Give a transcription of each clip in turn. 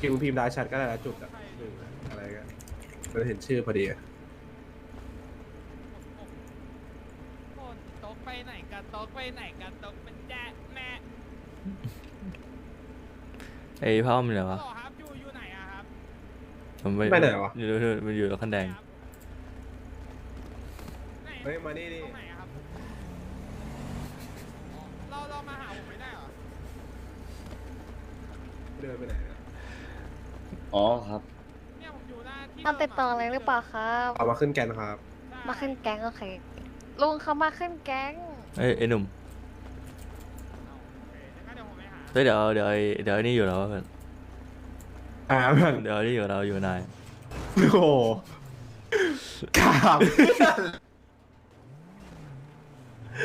พิมพ์พิมพ์ได้ชัดก็ได้ละจุดอะหนึ่งอะอะไรก็เราเห็นชื่อพอดีอะโอนโต๊ะไปไหนกันโต๊ะไปไหนกันโต๊ะเป็นแจ๊ะแม่ไอ้พ่อมันเหรอหรวะอครับอยู่อยู่ไหนอะครับผมไม่ไปไหนวะอยู่อยู่มันอยู่กับคันแดงไหนเฮ้ยมานี่นี่ตรงไหนอะครับเราเรามาหาผมไม่ได้เหรอเดินไปไหน อะอ๋อครับ เนี่ยผมอยู่หน้าที่ต้องติดต่ออะไรหรือเปล่าครับ เอามาขึ้นแกนครับ มาขึ้นแก๊งโอเคลุงเขามาขึ้นแก๊ง เอ้ยไอ้หนุ่มเดี๋ยวผมไปหาเฮ้ยเดี๋ยวเดี๋ยวไอ้เดี๋ยวไอ้นี่อยู่แล้วเพื่อนอ่าเพื่อนเดี๋ยวไอ้นี่อยู่กับเราอยู่กับนายโอ้โหกราบ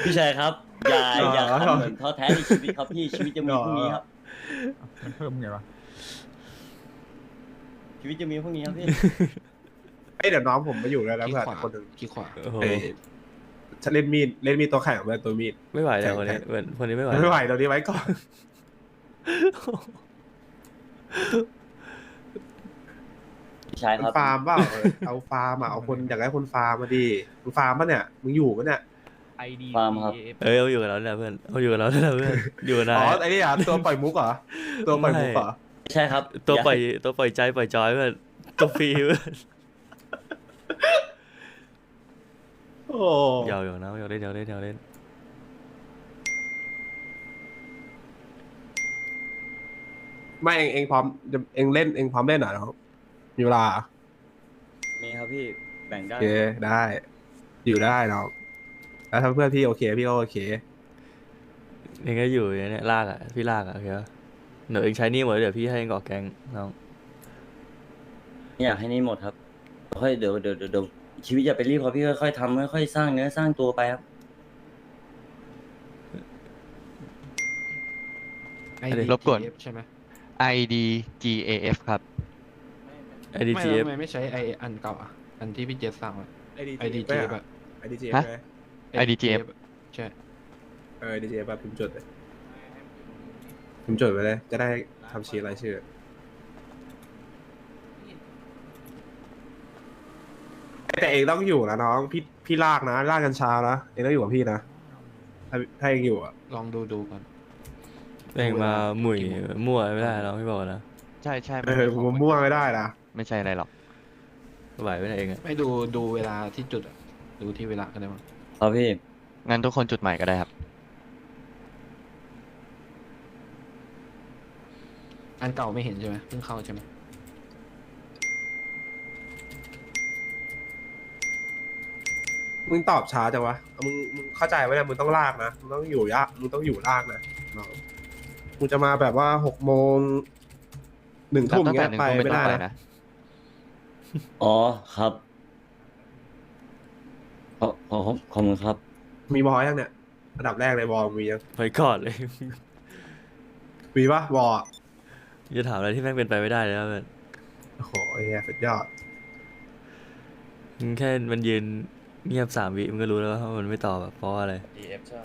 พี่ชายครับ อย่าอ๋ออย่าทำเหมือนท้อแท้ในชีวิตครับพี่ชีวิตจะมีพรุ่งนี้ครับ มันเพิ่มไงวะ ชีวิตจะมีพรุ่งนี้ครับพี่ เอ้ยเดี๋ยวน้องผมมาอยู่แล้วนะเพื่อนคนหนึ่งขี้ขวาโอ้โหเอ้ยฉันเล่นมีดเล่นมีดตัวแข็งเป็นตัวมีด ไม่ไหวแล้วแข่คนงนี้แข่งเว้ยคนนี้ไม่ไหวไม่ไหวตัวนี้ไว้ก่อน พี่ชายครับฟาร์มเปล่าเออเอาฟาร์มอะเอาคนอยากได้คนฟาร์มมาดิมึงฟาร์มปะเนี่ยมึงอยู่ปะเนี่ยฟาร์มครับ เอ้ยเขาอยู่กับเราเนี่ยเพื่อนเขาอยู่กับเราเนี่ยเพื่อนอยู่กับนาอ๋อย ไอ้นี่อะตัวปล่อยมุกเหรอตัวปล่อยมุกเหรอ ใช่ครับตัวปล่อยาตัวปล่อยใจปล่อยจอยเพื่อนตัวฟรีเพื่อนโอ้ยาวอยู่นะยาวเล่นยาวเล่นยาวเล่นไม่เองเองพร้อมเองเล่นเองพร้อมเล่นเหรอน้องมีเวลามีครับพี่แบ่งโอได้เคได้ อยู่ได้น้องแล้วถ้าเพื่อนพี่โอเค พี่ก็โอเคเองก็อยู่อย่างเนี้ยลากอะพี่ลากอะโอเคปะ เดี๋ยวเองใช้หนี่หมดเดี๋ยวพี่ให้เองก่อแกงน้องไม่อยากให้นี่หมดครับค่อยเดี๋ยวเดี๋ยวเดี๋ยวเดี๋ยวชีวิตอย่าไปรีบครับพี่ค่อยๆทำค่อยๆสร้างเนื้อสร้างตัวไปครับรบกวนใช่ไหม ID GAF ครับ ไอดีไม่จีแล้วเอฟทำไมไม่ใช้ไออันเก่าอะ อันที่พี่เจสสั่งไว้ IDG IDG ไปแบบ IDG ฮะใช่ไหม IDGF ใช่ เออ IDG แบบพิมพ์จดเลย พิมพ์จดไว้เลย จะได้ทำชีรายชื่อ แต่เองต้องอยู่นะน้อง พี่พี่ลากนะลากกันเช้านะ เองต้องอยู่กับพี่นะ ถ้าถ้าเองอยู่อะ ลองดูดูก่อนเองมาหมุ่ยมั่วไม่ได้เราไม่บอกนะใช่ใช่เออผมมั่วไม่ได้นะไม่ใช่อะไรหรอกไหวไม่ได้เองอะไม่ดูดูเวลาที่จุดอะดูที่เวลาก็ได้มั้งครับพี่งั้นทุกคนจุดใหม่ก็ได้ครับ อันเก่าไม่เห็นใช่ไหมเพิ่งเข้าใช่ไหมมึงตอบช้าจังวะ มึงมึงเข้าใจไหมเนี่ยมึงต้องลากนะ มึงต้องอยู่ยะมึงต้องอยู่ลากนะน้องมึงจะมาแบบว่าหกโมงหนึ่งทุ่มตั้งแต่เงี้ยหนึ่งไปทุ่มเป็นไม่ต้นได้ไปนะนะ อ๋อครับขอขอขอบขอบคุณครับ มีบอลยังเนี่ยอันดับแรกเลยบอลมียังไปก่อนเลย มีปะบอลอะ จะถามอะไรที่แม่งเป็นไปไม่ได้เลยนะเพื่อนโอ้โหไอ้เหี้ยสุดยอด มึงแค่มันยืนเงียบสามวิมันก็รู้แล้วว่ามันไม่ตอบแบบเพราะว่าอะไร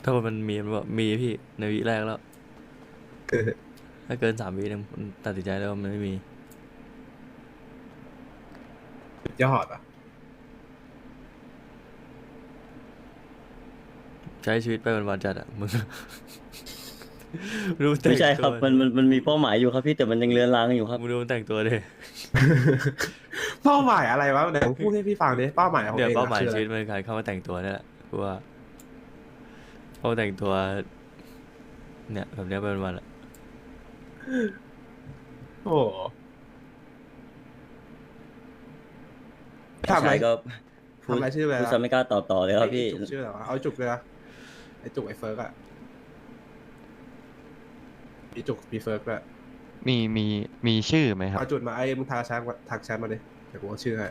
ถ้ามันมีมันบอกมีพี่ในวิแรกแล้วถ้าเกินสามวิเนี่ยมันตัดสินใจแล้วว่ามันไม่มี สุดยอดอะใช้ชีวิตไปวันๆจัดอะมึง รู้แต่งไม่ใช่ครับตัวมันมันมันมีเป้าหมายอยู่ครับพี่แต่มันยังเลือนลางอยู่ครับ มึงดูมันแต่งตัวดิเป้าหมายอะไรวะเดี๋ยวพูดให้พี่ฟังดิเป้าหมายของเดี๋ยวเองเป้าอะหมายคืออะชีไรวิตมันการเข้ามาแต่งตัวนี่แหละกูว่าเข้ามาแต่งตัว เนี่ยแบบเนี้ยเป็นวันๆอะโอ้โหพี่ชายก็พูดทำอะไรชื่ออะไรพูดนะซะไม่กล้าตอบต่อเลยครับพี่ ไอ้จุกชื่ออะไรวะเอาไอ้จุกเลยนะไอ้จุกไอ้เฟิร์กอะ มีจุกมีเฟิร์กด้วยมีมีมีชื่อไหมครับ เอาจุดมาไอ้มึงทักแชทมาทักแชทมาดิเดี๋ยวกูเอาชื่อให้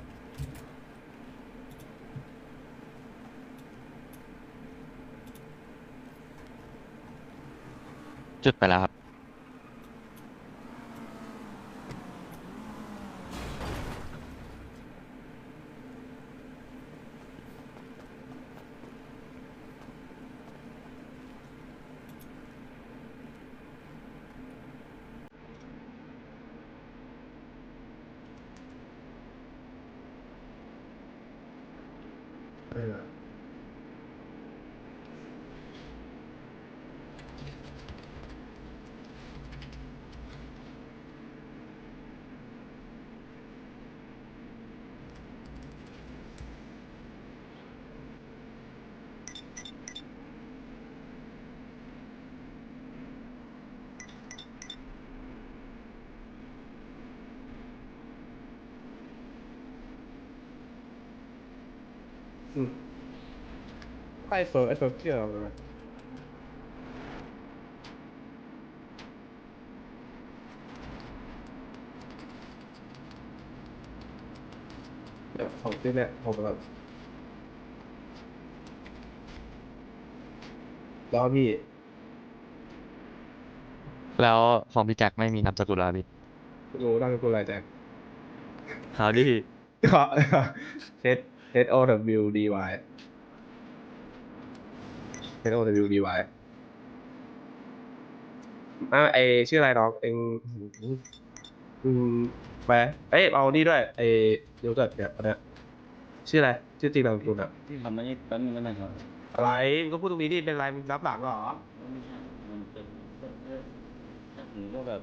จุดไปแล้วครับ เออ อืมไอ้เฟิร์สไอ้เฟิร์สเกี่ยวอะไรเดี๋ยวผมที่เนี่ยผมแบบรอพี่ แล้วของพี่แจ็คไม่มีนามสกุลแล้วพี่รู้ตั้งกูอะไรแจ็คหาวดิก็เซต เซตโอ W D Y เซตโอ W D Y อะไอชื่ออะไรน้องเองอืมไปเอ้ยเอานี่ด้วยไอเดี๋ยวเกิดเนี่ยอันเนี้ยชื่ออะไรชื่อจริงนามสกุลอะทำมานี่แป๊บนึงได้ไหมครับอะไรมึงก็พูดตรงนี้ดิเป็นไรมึงรับหลังเหรอไม่ใช่มันเป็นถ้าถึงก็แบบ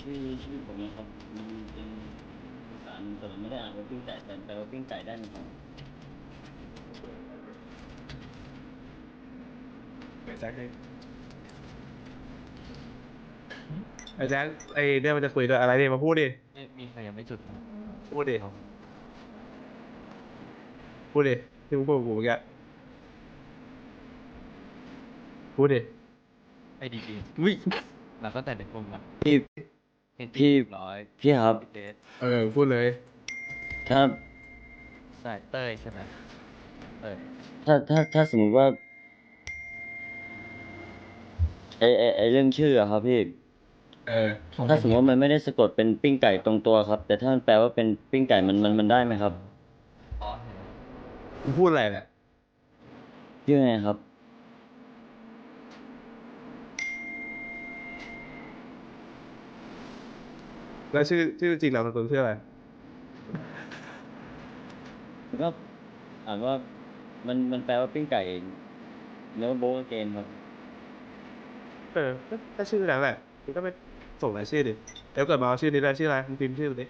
ชื่อชื่อผมนะครับมันเป็น ภาษาแต่มันไม่ได้อ่านว่าปิ้งไก่แต่แปลว่าปิ้งไก่ได้ไหมครับไอ้แจ็คไอ้ไอ้แจ็คไอ้เนี่ยมันจะคุยด้วยอะไรดิมาพูดดิมีใครยังไม่จุดพูดดิพูดดิที่มึงพูดกับกูเมื่อกี้พูดดิไอดีจีวิแล้วก็แต่ในกลุ่มอะพี่ เห็นพี่ร้อยพี่ครับเดทเออพูดเลย ครับใช่เต้ยใช่ไหมเต้ยถ้าถ้าถ้าสมมติว่าไอไอไอเรื่องชื่ออะครับพี่ เออถ้าสมมติว่ามันไม่ได้สะกดเป็นปิ้งไก่ตรงตัวครับ แต่ถ้ามันแปลว่าเป็นปิ้งไก่มันมันมันได้ไหมครับอ๋อเห็นแล้วมึงพูดอะไรเนี่ยพี่ว่าไงครับ แล้วชื่อชื่อจริงนามสกุลชื่ออะไรมันก็อ่านว่ามันมันแปลว่าปิ้งไก่เนื้อโบกเกนครับเออก็ก็ชื่อนั้นแหละมึงก็ไปส่งรายชื่อดิเดี๋ยวเกิดมาเอาชื่อนี้แล้วชื่ออะไรมึงพิมพ์ชื่อดิ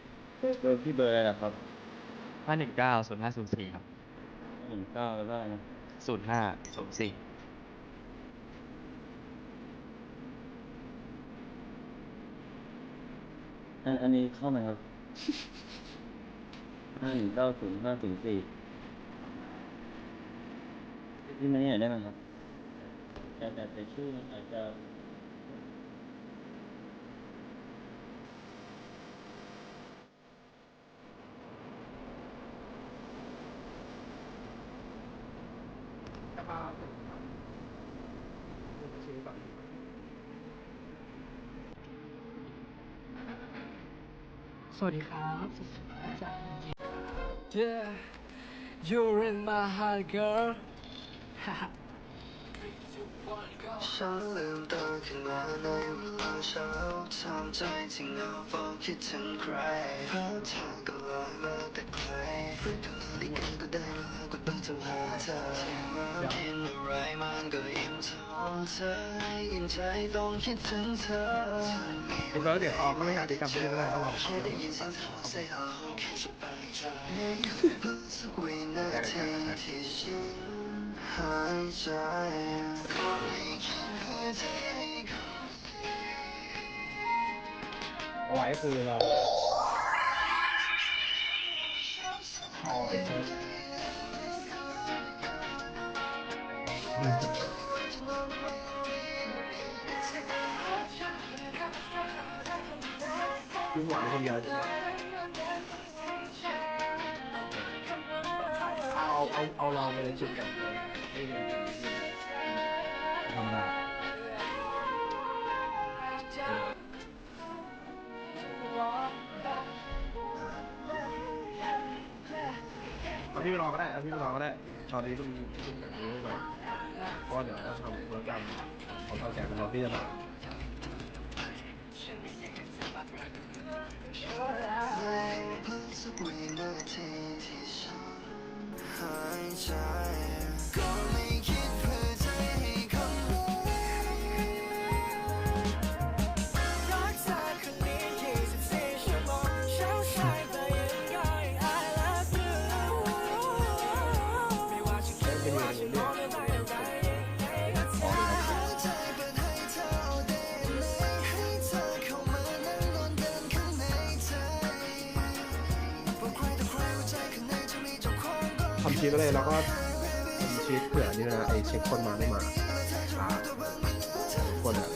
เบอร์พี่เบอร์อะไรล่ะครับห้าหนึ่งเก้าศูนย์ห้าศูนย์สี่ครับหนึ่งเก้าแล้วก็อะไรนะศูนย์ห้าศูนย์สี่ อันอันนี้เข้าไหมครับห้าหนึ่งเก้าศูนย์ห้าศูนย์สี่พี่มาเนี่ยได้ไหมครับแต่แต่แต่ชื่อมันอาจจะ สวัสดีครับ Yeah you're in my heart girl ฉันลืมตาขึ้นมาในเวลาเช้าทำใจที่เหงาเฝ้าคิดถึงใครภาพเธอก็ลอยมาแต่ไกลฟื้นคืนลีกันก็ได้เวลากดเบอร์โทรหาเธอที่มากินอะไรมันก็อิ่มท้องเธอ ยินใจต้องคิดถึงเธอ คุณเบิร์ดเดี๋ยวออกก็ไม่หาติดกลับไปได้แล้วหรอก แค่ได้ยินเสียงเธอ say hello แค่ส เราดูหวานคนเดียวเอาเอาเอาเราไปเลยจุดกันธรรมดาเอาพี่ไปรอก็ได้เอาพี่ไปรอก็ได้ตอนนี้ต้องต้องแบบนี้ก่อนเพราะว่าเดี๋ยวเราทำธุรกรรมของเราแก่เป็นเราพี่จะมา สักวินาทีที่ฉันหายใจำชีพไปเลยแล้วก็ทำชีพเผื่อนี่นะไอเช็คคนมาไม่มาช้าคนอะ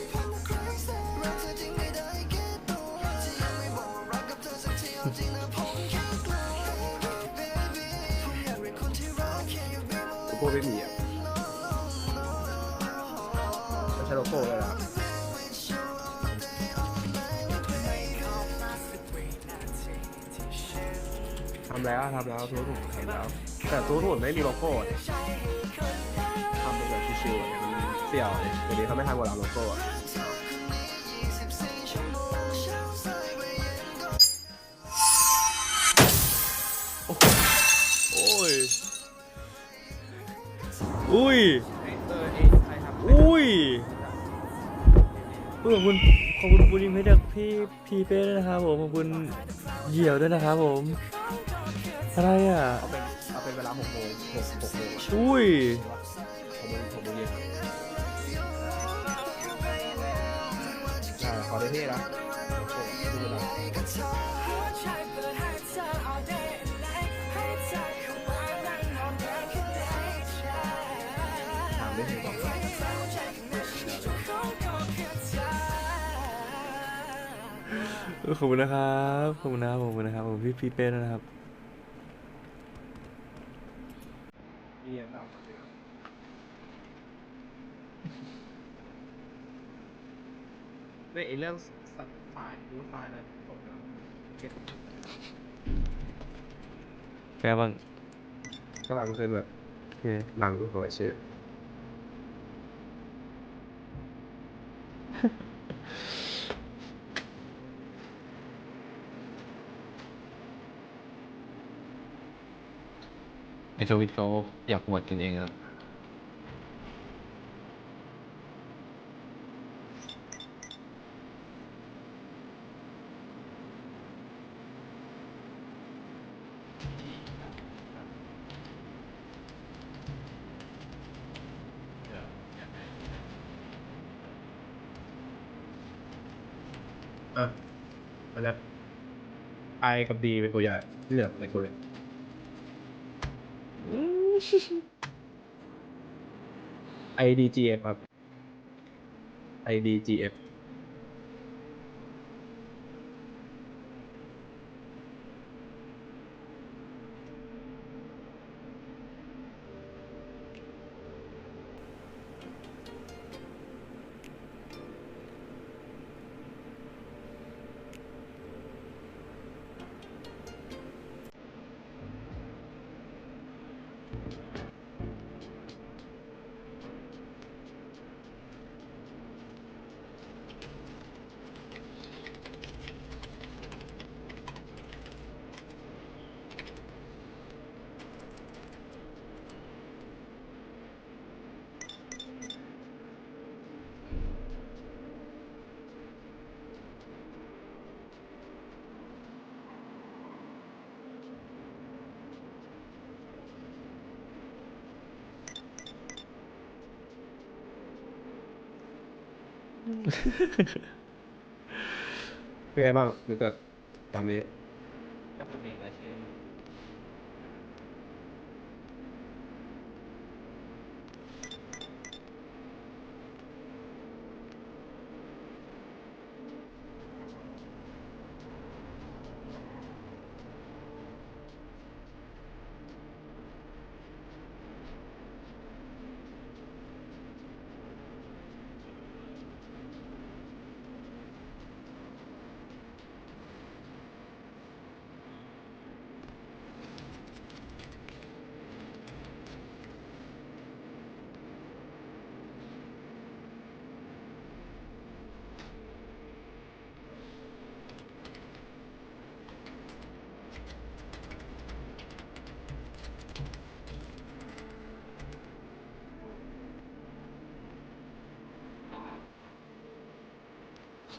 โลโก้ไม่มีอะไม่ใช่โลโก้เลยนะทำแล้วทำแล้วทุกถุงทำแล้ว แต่ทุกถุงไม่มีโลโก้อะทำเป็นแบบชิวๆอะมันเสี่ยวเลยเดี๋ยวนี้เขาไม่ทำกับเราโลโก้อะโอ้ย อุ้ยเออไอ้ใครทำอุ้ยขอบคุณขอบคุณปูนิมให้จากพี่พีเป้ด้วยนะครับผมขอบคุณเหยี่ยวด้วยนะครับผม อะไรอะเอาเป็นาเป็นเวลาหกโมงหกหกโมงอะอุ้ย หกโมงหกโมงเย็นใช่ขอได้เท่นะโอ้โหดูเวลาถามได้เท่ก่อนขอบคุณนะครับ ขอบคุณนะครับขอบคุณนะครับขอบคุณพี่พีเป้ด้วยนะครับ นี่ยังต่ำเนี่ย ไอเรื่องสัตว์ฝ่ายรู้ฝ่ายอะไรผมก็เก็ตแกบ้างกำลังขึ้นแบบโอเคหลังหัวชื่อไอทวิตเขาอยากหวดกันเองแล้ว อะมาแล้วไอกับดีเป็นตัวใหญ่ที่เหลือเป็นตัวเล็ก IDGF ครับ IDGF เเป็นไงบ้างคือเกิดตอนนี้ ก็เป็นเด็กและชื่อ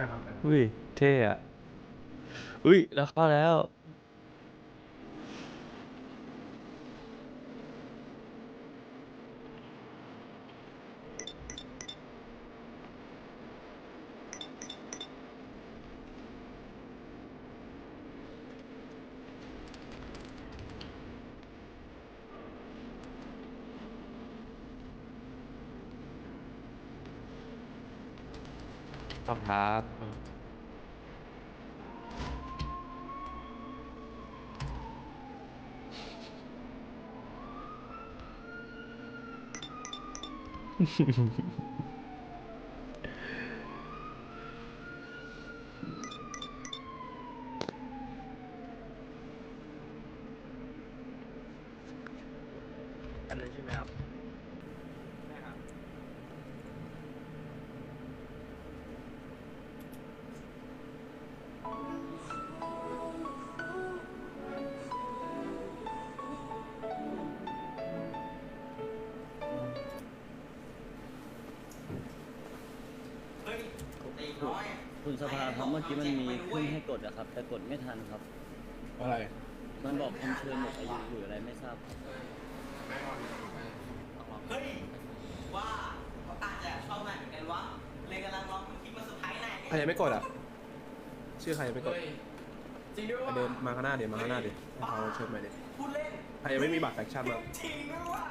ได้ครับได้อุ้ยเท่อะอุ้ยแล้วเข้าแล้ว้อบท้ากัน สภาครับเมื่อกี้มันมีขึ้นให้กดอะครับ แต่กดไม่ทันครับ อะไร มันบอกคำเชิญหมดอายุหรืออะไรไม่ทราบครับเฮ้ย ว่าเขาอาจจะชอบนายเหมือนกันวะเลยกำลังร้องคลิปมาเซอร์ไพรส์นายใครยังไม่กดอะ ชื่อใครยังไม่กดจริงด้วยไปวะเดินมาข้างหน้าเดี๋ยวมาข้างหน้าเดี๋ยวให้เขาเชิญมาเดี๋ยวพูดเล่นใครยังไม่มีบัตรแฟคชั่นบ้างจริงด้วยวะ